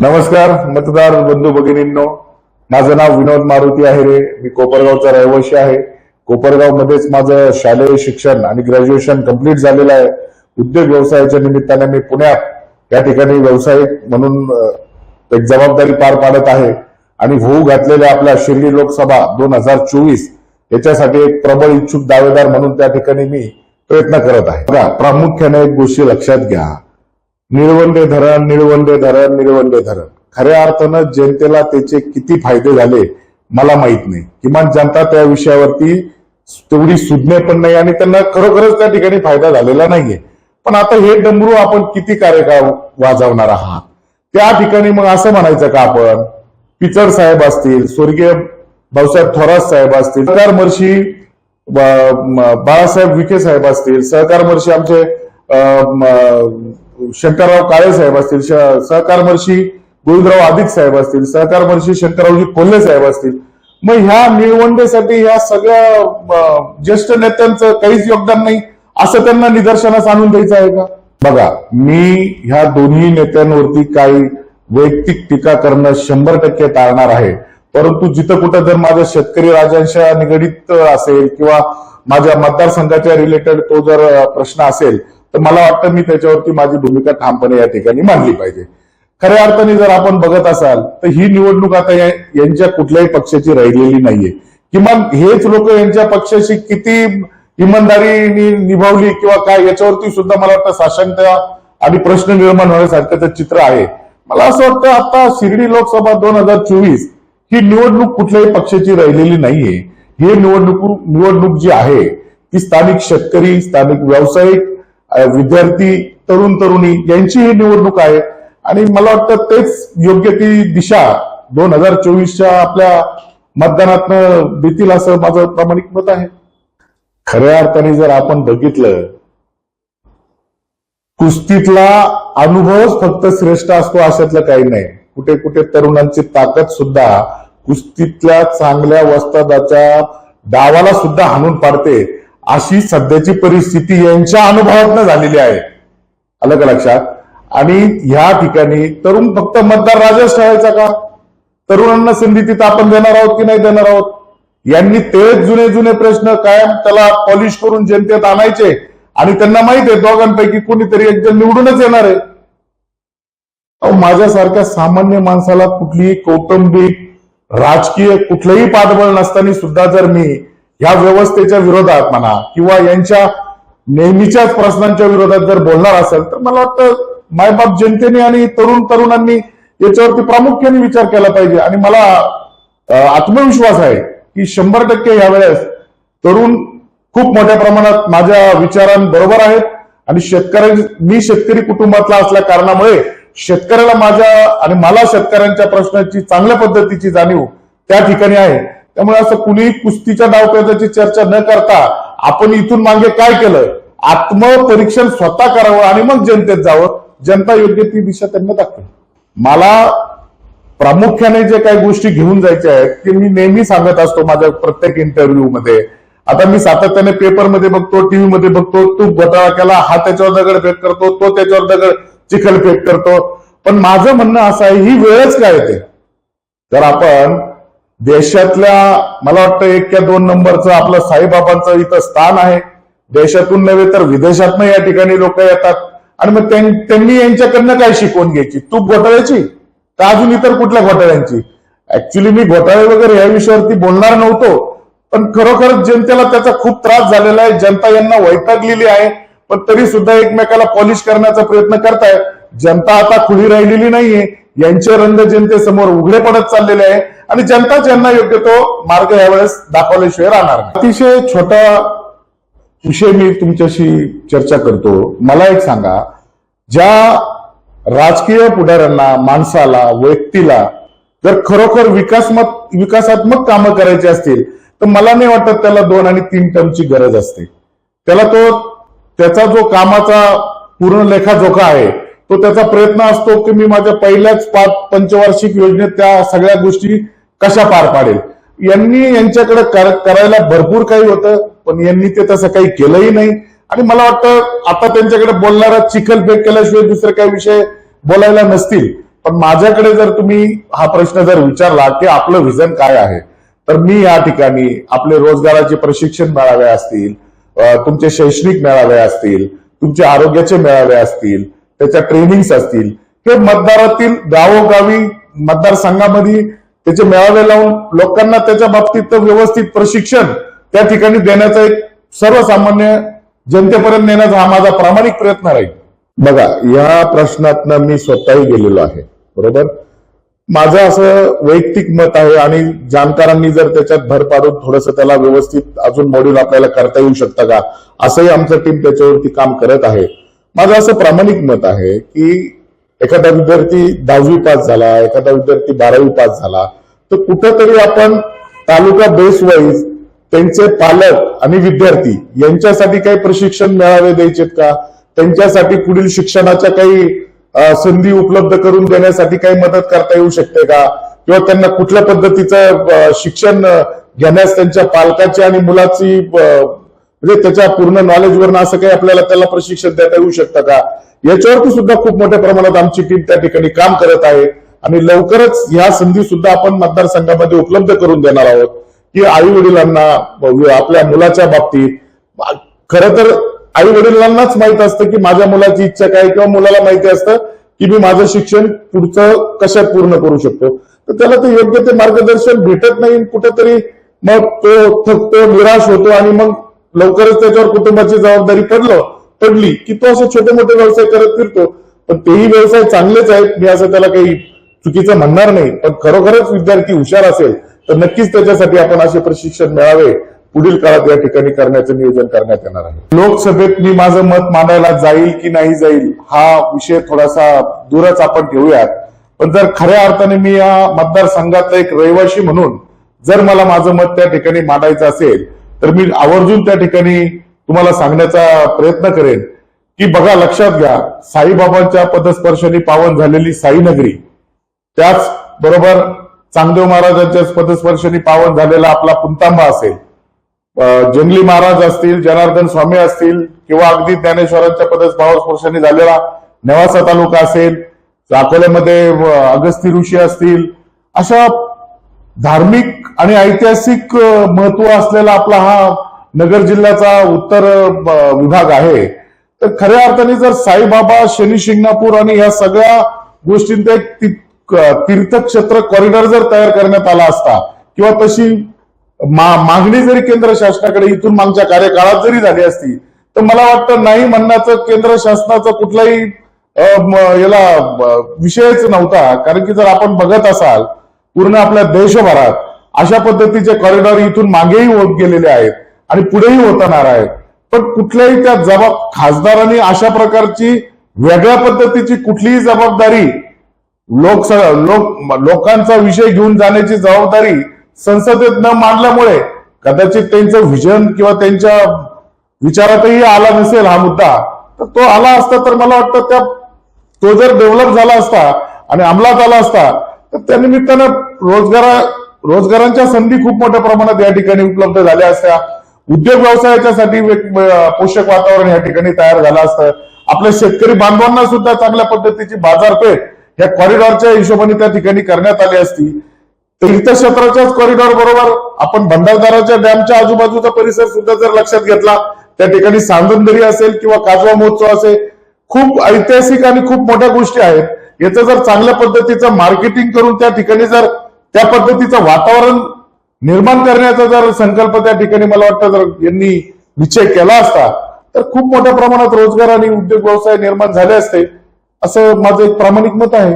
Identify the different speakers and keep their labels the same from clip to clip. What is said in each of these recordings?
Speaker 1: नमस्कार मतदार बंधू भगिनींनो. माझं नाव विनोद मारुती आहे रे. मी कोपरगावचा रहिवासी आहे. कोपरगाव मध्येच माझं शालेय शिक्षण आणि ग्रॅज्युएशन कंप्लीट झालेलं आहे. उद्योग व्यवसायाच्या निमित्ताने मी पुण्यात या ठिकाणी व्यावसायिक म्हणून एक जबाबदारी पार पाडत आहे. आणि होऊ घातलेल्या आपल्या शिर्डी लोकसभा दोन हजार चोवीस याच्यासाठी एक प्रबळ इच्छुक दावेदार म्हणून त्या ठिकाणी मी प्रयत्न करत आहे. प्रामुख्याने एक गोष्टी लक्षात घ्या. निळवंडे धरण निळवंडे धरण निळवंडे धरण. खऱ्या अर्थानं जनतेला त्याचे किती फायदे झाले मला माहीत नाही. किमान जनता त्या विषयावरती तेवढी सुज्ञ पण नाही आणि त्यांना खरोखरच त्या ठिकाणी फायदा झालेला नाहीये. पण आता हे डमरू आपण किती कार्यकाळ वाजवणार आहात? त्या ठिकाणी मग असं म्हणायचं का आपण? पिचड साहेब असतील स्वर्गीय भाऊसाहेब थोरात साहेब असतील सहकार मर्षी बाळासाहेब विखे साहेब असतील सहकार मर्षी आमचे शंकरराव काळे साहेब असतील सहकार मर्शी गोविंदराव आदिक साहेब असतील सहकार मर्शी शंकररावजी कोल्हे साहेब असतील. मग ह्या निळवंडेसाठी ह्या सगळ्या ज्येष्ठ नेत्यांचं काहीच योगदान नाही असं त्यांना निदर्शनास आणून द्यायचं आहे का? बघा मी ह्या दोन्ही नेत्यांवरती काही वैयक्तिक टीका करणं शंभर टक्के टाळणार आहे. परंतु जिथं कुठं जर माझ्या शेतकरी राजांच्या निगडीत असेल किंवा माझ्या मतदारसंघाच्या रिलेटेड तो जर प्रश्न असेल तर मला वाटतं मी त्याच्यावरती माझी भूमिका ठामपणे या ठिकाणी मांडली पाहिजे. खऱ्या अर्थाने जर आपण बघत असाल तर ही निवडणूक आता यांच्या कुठल्याही पक्षाची राहिलेली नाहीये. किमान हेच लोक यांच्या पक्षाशी किती इमानदारीने निभावली किंवा काय याच्यावरती सुद्धा मला वाटतं साशंकता आणि प्रश्न निर्माण होण्यासारखं चित्र आहे. मला असं वाटतं आता शिर्डी लोकसभा दोन हजार चोवीस ही निवडणूक कुठल्याही पक्षाची राहिलेली नाहीये. ही निवडणूक निवडणूक जी आहे ती स्थानिक शेतकरी स्थानिक व्यावसायिक विद्यार्थी तरुण तरुणी यांची ही निवडणूक आहे. आणि मला वाटतं तेच योग्य ती दिशा दोन हजार चोवीसच्या आपल्या मतदानातनं देतील असं माझं प्रामाणिक मत आहे. खऱ्या अर्थाने जर आपण बघितलं कुस्तीतला अनुभवच फक्त श्रेष्ठ असतो अशातलं काही नाही. कुठे कुठे तरुणांची ताकद सुद्धा कुस्तीतल्या चांगल्या वस्तादाच्या डावाला सुद्धा हाणून पाडते. अशी सध्याची परिस्थिती यांच्या अनुभवातनं झालेली आहे. आलं का लक्षात? आणि ह्या ठिकाणी तरुण फक्त मतदार राजाच ठेवायचा का? तरुणांना संधी तिथं आपण देणार आहोत की नाही देणार आहोत? यांनी तेच जुने जुने प्रश्न कायम त्याला पॉलिश करून जनतेत आणायचे. आणि त्यांना माहीत आहे दोघांपैकी कोणीतरी एकजण निवडूनच येणार आहे. अहो माझ्यासारख्या सामान्य माणसाला कुठलीही कौटुंबिक राजकीय कुठलंही पाठबळ नसताना सुद्धा जर मी ह्या व्यवस्थेच्या विरोधात म्हणा किंवा यांच्या नेहमीच्याच प्रश्नांच्या विरोधात जर बोलणार असेल तर मला वाटतं मायबाप जनतेने आणि तरुण तरुणांनी याच्यावरती प्रामुख्याने विचार केला पाहिजे. आणि मला आत्मविश्वास आहे की शंभर टक्के यावेळेस तरुण खूप मोठ्या प्रमाणात माझ्या विचारांबरोबर आहेत. आणि शेतकरी मी शेतकरी कुटुंबातला असल्या कारणामुळे शेतकऱ्याला माझ्या आणि मला शेतकऱ्यांच्या प्रश्नाची चांगल्या पद्धतीची जाणीव त्या ठिकाणी आहे. त्यामुळे असं कुणीही कुस्तीच्या डावपेचाची चर्चा न करता आपण इथून मागे काय केलं आत्मपरीक्षण स्वतः करावं आणि मग जनतेत जावं. जनता योग्य ती दिशा त्यांना दाखवेल. मला प्रामुख्याने जे काही गोष्टी घेऊन जायच्या आहेत ते मी नेहमी सांगत असतो माझ्या प्रत्येक इंटरव्ह्यू मध्ये. आता मी सातत्याने पेपरमध्ये बघतो टीव्ही मध्ये बघतो तू घोटाळा केला हा त्याच्यावर दगड फेक करतो तो त्याच्यावर दगड चिखल फेक करतो. पण माझं म्हणणं असं आहे ही वेळच काय येते? तर आपण देशातल्या मला वाटतं एक किंवा दोन नंबरचं आपलं साईबाबांचं इथं स्थान आहे. देशातून नव्हे तर विदेशातनं या ठिकाणी लोक येतात. आणि मग त्यांनी यांच्याकडनं काय शिकवून घ्यायची? तूप घोटाळ्याची? का अजून इतर कुठल्या घोटाळ्यांची? ऍक्च्युली मी घोटाळे वगैरे या विषयावरती बोलणार नव्हतो. पण खरोखर जनतेला त्याचा खूप त्रास झालेला आहे. जनता यांना वैतागलेली आहे. पण तरी सुद्धा एकमेकाला पॉलिश करण्याचा प्रयत्न करतायत. जनता आता खुली राहिलेली नाहीये. यांचे रंग जनतेसमोर उघडे पडत चाललेले आहे. आणि जनता ज्यांना योग्य तो मार्ग यावेळेस दाखवल्याशिवाय राहणार अतिशय छोटा विषय मी तुमच्याशी चर्चा करतो. मला एक सांगा ज्या राजकीय पुढाऱ्यांना माणसाला व्यक्तीला जर खरोखर विकासमत विकासात्मक कामं करायची असतील तर मला नाही वाटत त्याला दोन आणि तीन टर्मची गरज असते. त्याला तो त्याचा जो कामाचा पूर्ण लेखाजोखा आहे तो त्याचा प्रयत्न असतो की मी माझ्या पहिल्याच पाच पंचवार्षिक योजनेत त्या सगळ्या गोष्टी कशा पार पाडेल. यांनी यांच्याकडे करायला भरपूर काही होतं पण यांनी ते तसं काही केलंही नाही. आणि मला वाटतं आता त्यांच्याकडे बोलणारा चिखल फेक केल्याशिवाय दुसरे काही विषय बोलायला नसतील. पण माझ्याकडे जर तुम्ही हा प्रश्न जर विचारला की आपलं व्हिजन काय आहे तर मी या ठिकाणी आपले रोजगाराचे प्रशिक्षण मेळावे असतील तुमचे शैक्षणिक मेळावे असतील तुमचे आरोग्याचे मेळावे असतील त्याच्या ट्रेनिंग्स असतील. हे मतदारातील गावोगावी मतदारसंघामध्ये त्याचे मेळावे लावून लोकांना त्याच्या बाबतीत व्यवस्थित प्रशिक्षण त्या ठिकाणी देण्याचा एक सर्वसामान्य जनतेपर्यंत नेण्याचा हा माझा प्रामाणिक प्रयत्न राहील. बघा या प्रश्नातनं मी स्वतःही गेलेलो आहे. बरोबर? माझं असं वैयक्तिक मत आहे आणि जाणकारांनी जर त्याच्यात भर पाडून थोडस त्याला व्यवस्थित अजून मॉड्यूल आपल्याला करता येऊ शकतं का? असंही आमचं टीम त्याच्यावरती काम करत आहे. माझं असं प्रामाणिक मत आहे की एखादा विद्यार्थी दहावी पास झाला एखादा विद्यार्थी बारावी पास झाला तर कुठंतरी आपण तालुका बेस वाईज त्यांचे पालक आणि विद्यार्थी यांच्यासाठी काही प्रशिक्षण मेळावे द्यायचेत का? त्यांच्यासाठी पुढील शिक्षणाच्या काही संधी उपलब्ध करून देण्यासाठी काही मदत करता येऊ शकते का? किंवा त्यांना कुठल्या पद्धतीचं शिक्षण घेण्यास त्यांच्या पालकाची आणि मुलाची म्हणजे त्याच्या पूर्ण नॉलेजवर असं काही आपल्याला त्याला प्रशिक्षण देता येऊ शकतं का? याच्यावरती सुद्धा खूप मोठ्या प्रमाणात आमची टीम त्या ठिकाणी काम करत आहे. आणि लवकरच ह्या संधी सुद्धा आपण मतदारसंघामध्ये उपलब्ध करून देणार आहोत. की आई वडिलांना म्हणजे आपल्या मुलाच्या बाबतीत खरं तर आई वडिलांनाच माहीत असतं की माझ्या मुलाची इच्छा काय किंवा मुलाला माहिती असतं की मी माझं शिक्षण पुढचं कशात पूर्ण करू शकतो. तर त्याला ते योग्य ते मार्गदर्शन भेटत नाही कुठेतरी मग तो थकतो निराश होतो आणि मग लवकरच त्याच्यावर कुटुंबाची जबाबदारी पडलं पडली की तो असं छोटे मोठे व्यवसाय करत फिरतो. पण तेही व्यवसाय चांगलेच आहेत मी असं त्याला काही चुकीचं म्हणणार नाही. पण खरोखरच विद्यार्थी हुशार असेल तर नक्कीच त्याच्यासाठी आपण असे प्रशिक्षण मिळावे. पुढील काळात या ठिकाणी करण्याचं नियोजन करण्यात येणार आहे. लोकसभेत मी माझं मत मांडायला जाईल की नाही जाईल हा विषय थोडासा दूरच आपण ठेवूयात. पण जर खऱ्या अर्थाने मी या मतदारसंघातला एक रहिवाशी म्हणून जर मला माझं मत त्या ठिकाणी मांडायचं असेल तर मी आवर्जून त्या ठिकाणी तुम्हाला सांगण्याचा प्रयत्न करेन की बघा लक्षात घ्या साईबाबांच्या पदस्पर्शाने पावन झालेली साईनगरी त्याच बरोबर चांगदेव महाराजांच्या पदस्पर्शाने पावन झालेला आपला पुंतांबा असेल. जंगली महाराज असतील जनार्दन स्वामी असतील किंवा अगदी ज्ञानेश्वरांच्या पदस्पर्शाने झालेला नेवासा तालुका असेल अकोल्यामध्ये अगस्ती ऋषी असतील अशा धार्मिक आणि ऐतिहासिक महत्त्व असलेला आपला हा नगर जिल्ह्याचा उत्तर विभाग आहे. तर खऱ्या अर्थाने जर साईबाबा शनी शिंगणापूर आणि या सगळ्या गोष्टींचा एक तीर्थक्षेत्र कॉरिडॉर जर तयार करण्यात आला असता किंवा तशी मागणी जरी केंद्र शासनाकडे इथून मागच्या कार्यकाळात जरी झाली असती तर मला वाटतं नाही म्हणण्याचं केंद्र शासनाचं कुठलाही याला विषयच नव्हता. कारण की जर आपण बघत असाल पूर्ण आपल्या देशभरात अशा पद्धतीचे कॉरिडॉर इथून मागेही होत गेलेले आहेत आणि पुढेही होतणार आहेत. पण कुठल्याही त्या जबाब खासदारांनी अशा प्रकारची वेगळ्या पद्धतीची कुठलीही जबाबदारी लोक लोक लोकांचा विषय घेऊन जाण्याची जबाबदारी संसदेत न मांडल्यामुळे कदाचित त्यांचं व्हिजन किंवा त्यांच्या विचारातही आला नसेल हा मुद्दा. तर तो आला असता तर मला वाटतं त्या तो जर डेव्हलप झाला असता आणि अंमलात आला असता तर त्या निमित्तानं रोजगारा रोजगारांच्या संधी खूप मोठ्या प्रमाणात या ठिकाणी उपलब्ध झाल्या असत्या. उद्योग व्यवसायाच्यासाठी पोषक वातावरण या ठिकाणी तयार झालं असतं. आपल्या शेतकरी बांधवांना सुद्धा चांगल्या पद्धतीची बाजारपेठ या कॉरिडॉरच्या हिशोबाने त्या ठिकाणी करण्यात आली असती. तीर्थक्षेत्राच्याच कॉरिडॉर बरोबर आपण भंडारदाराच्या डॅमच्या आजूबाजूचा परिसर सुद्धा जर लक्षात घेतला त्या ठिकाणी सांदनदरी असेल किंवा काजवा महोत्सव असेल खूप ऐतिहासिक आणि खूप मोठ्या गोष्टी आहेत. याचं जर चांगल्या पद्धतीचं मार्केटिंग करून त्या ठिकाणी जर त्या पद्धतीचं वातावरण निर्माण करण्याचा जर संकल्प त्या ठिकाणी मला वाटतं जर यांनी निश्चय केला असता तर खूप मोठ्या प्रमाणात रोजगार आणि उद्योग व्यवसाय निर्माण झाले असते असं माझं एक प्रामाणिक मत आहे.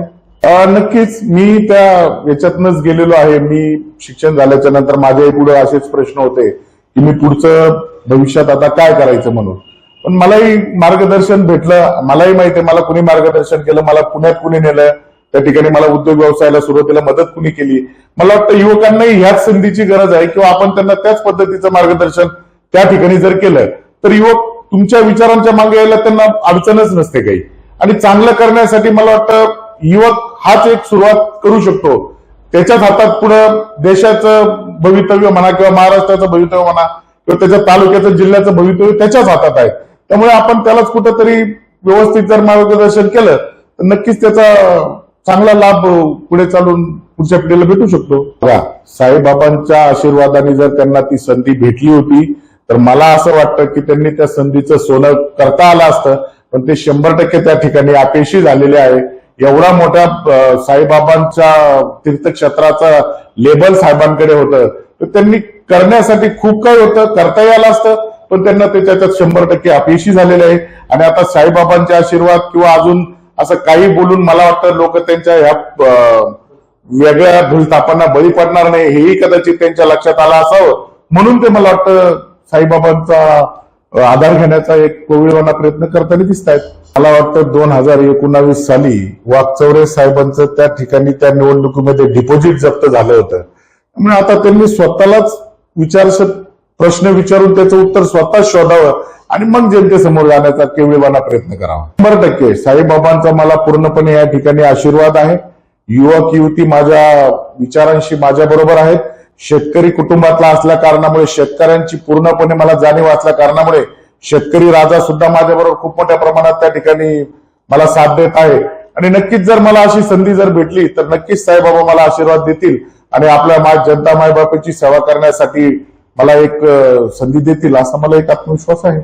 Speaker 1: नक्कीच मी त्या याच्यातनच गेलेलो आहे. मी शिक्षण झाल्याच्यानंतर माझ्याही पुढे असेच प्रश्न होते की मी पुढचं भविष्यात आता काय करायचं म्हणून. पण मलाही मार्गदर्शन भेटलं मलाही माहिती आहे मला कुणी मार्गदर्शन केलं मला पुण्यात कुणी नेलं त्या ठिकाणी मला उद्योग व्यवसायाला सुरुवातीला मदत कुणी केली. मला वाटतं युवकांनाही ह्याच संधीची गरज आहे किंवा आपण त्यांना त्याच पद्धतीचं मार्गदर्शन त्या ठिकाणी जर केलं तर युवक तुमच्या विचारांच्या मागे यायला त्यांना अडचणच नसते काही. आणि चांगलं करण्यासाठी मला वाटतं युवक हाच एक सुरुवात करू शकतो. त्याच्याच हातात पुढं देशाचं भवितव्य म्हणा किंवा महाराष्ट्राचं भवितव्य म्हणा किंवा त्याच्या तालुक्याचं जिल्ह्याचं भवितव्य त्याच्याच हातात आहे. त्यामुळे आपण त्यालाच कुठंतरी व्यवस्थित जर मार्गदर्शन केलं तर नक्कीच त्याचा चांगला लाभ पुढे चालून पुढच्या पिढीला भेटू शकतो. साईबाबांच्या आशीर्वादाने जर त्यांना ती संधी भेटली होती तर मला असं वाटतं की त्यांनी त्या संधीचं सोनं करता आलं असतं पण ते शंभर टक्के त्या ठिकाणी अपयशी झालेले आहे. एवढा मोठ्या साईबाबांच्या तीर्थक्षेत्राचा लेबल साहेबांकडे होतं. तर त्यांनी करण्यासाठी खूप काही होतं करता आलं असतं. पण त्यांना ते त्याच्यात शंभर टक्के अपयशी झालेले आहे आणि आता साईबाबांचे आशीर्वाद किंवा अजून असं काही बोलून मला वाटतं लोक त्यांच्या ह्या वेगळ्या भूलतापांना बळी पडणार नाही. हेही कदाचित त्यांच्या लक्षात आलं असावं. म्हणून ते मला वाटतं साईबाबांचा आधार घेण्याचा एक कोविडवाना प्रयत्न करताना दिसत आहेत मला वाटतं दोन हजार एकोणावीस साली वाकचौरे साहेबांचं त्या ठिकाणी त्या निवडणुकीमध्ये डिपॉझिट जप्त झालं होतं. त्यामुळे आता त्यांनी स्वतःलाच विचार प्रश्न विचारून त्याचं उत्तर स्वतः शोधावं आणि मग जनतेसमोर जाण्याचा केवळीवाना प्रयत्न करावा. शंभर टक्के. साईबाबांचा मला पूर्णपणे या ठिकाणी आशीर्वाद आहे. युवक युवती माझ्या विचारांशी माझ्या बरोबर आहेत. शेतकरी कुटुंबातला असल्या कारणामुळे शेतकऱ्यांची पूर्णपणे मला जाणीव असल्या कारणामुळे शेतकरी राजा सुद्धा माझ्याबरोबर खूप मोठ्या प्रमाणात त्या ठिकाणी मला साथ देत आहे. आणि नक्कीच जर मला अशी संधी जर भेटली तर नक्कीच साईबाबा मला आशीर्वाद देतील आणि आपल्या मा जनता मायबापाची सेवा करण्यासाठी मला एक संधी देतील असा मला एक आत्मविश्वास आहे.